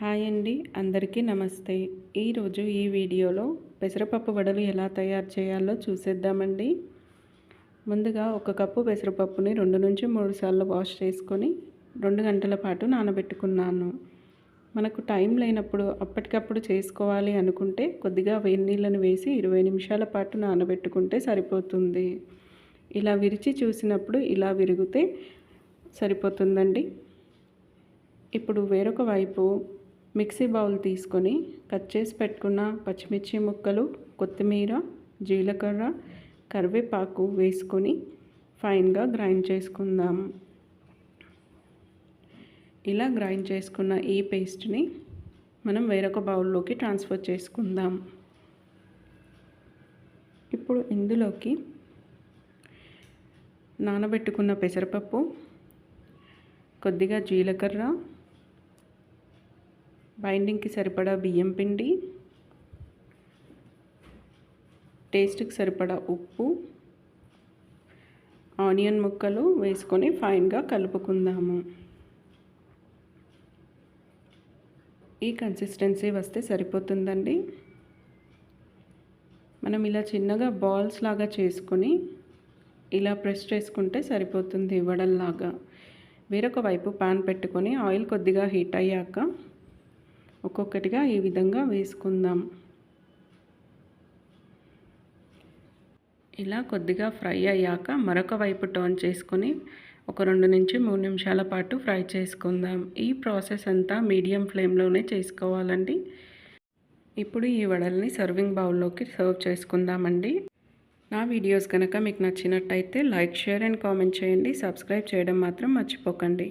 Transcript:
Hi అండి అందరికీ నమస్తే. ఈరోజు ఈ వీడియోలో పెసరపప్పు వడలు ఎలా తయారు చేయాలో చూసేద్దామండి. ముందుగా ఒక కప్పు పెసరపప్పుని రెండు నుంచి మూడు సార్లు వాష్ చేసుకొని రెండు గంటల పాటు నానబెట్టుకున్నాను. మనకు టైం లేనప్పుడు అప్పటికప్పుడు చేసుకోవాలి అనుకుంటే కొద్దిగా వేడి నీళ్ళను వేసి ఇరవై నిమిషాల పాటు నానబెట్టుకుంటే సరిపోతుంది. ఇలా విరిచి చూసినప్పుడు ఇలా విరిగితే సరిపోతుందండి. ఇప్పుడు వేరొక వైపు మిక్సీ బౌల్ తీసుకొని కట్ చేసి పెట్టుకున్న పచ్చిమిర్చి ముక్కలు కొత్తిమీర జీలకర్ర కరివేపాకు వేసుకొని ఫైన్గా గ్రైండ్ చేసుకుందాం. ఇలా గ్రైండ్ చేసుకున్న ఈ పేస్ట్ని మనం వేరొక బౌల్లోకి ట్రాన్స్ఫర్ చేసుకుందాం. ఇప్పుడు ఇందులోకి నానబెట్టుకున్న పెసరపప్పు కొద్దిగా జీలకర్ర బైండింగ్కి సరిపడా బియ్యం పిండి టేస్ట్కి సరిపడా ఉప్పు ఆనియన్ ముక్కలు వేసుకొని ఫైన్గా కలుపుకుందాము. ఈ కన్సిస్టెన్సీ వస్తే సరిపోతుందండి. మనం ఇలా చిన్నగా బాల్స్ లాగా చేసుకొని ఇలా ప్రెస్ చేసుకుంటే సరిపోతుంది వడల్లాగా. వేరొక వైపు పాన్ పెట్టుకొని ఆయిల్ కొద్దిగా హీట్ అయ్యాక ఒక్కొక్కటిగా ఈ విధంగా వేసుకుందాం. ఇలా కొద్దిగా ఫ్రై అయ్యాక మరొక వైపు టర్న్ చేసుకొని ఒక రెండు నుంచి మూడు నిమిషాల పాటు ఫ్రై చేసుకుందాం. ఈ ప్రాసెస్ అంతా మీడియం ఫ్లేమ్లోనే చేసుకోవాలండి. ఇప్పుడు ఈ వడల్ని సర్వింగ్ బౌల్లోకి సర్వ్ చేసుకుందామండి. నా వీడియోస్ కనుక మీకు నచ్చినట్టయితే లైక్ షేర్ అండ్ కామెంట్ చేయండి. సబ్స్క్రైబ్ చేయడం మాత్రం మర్చిపోకండి.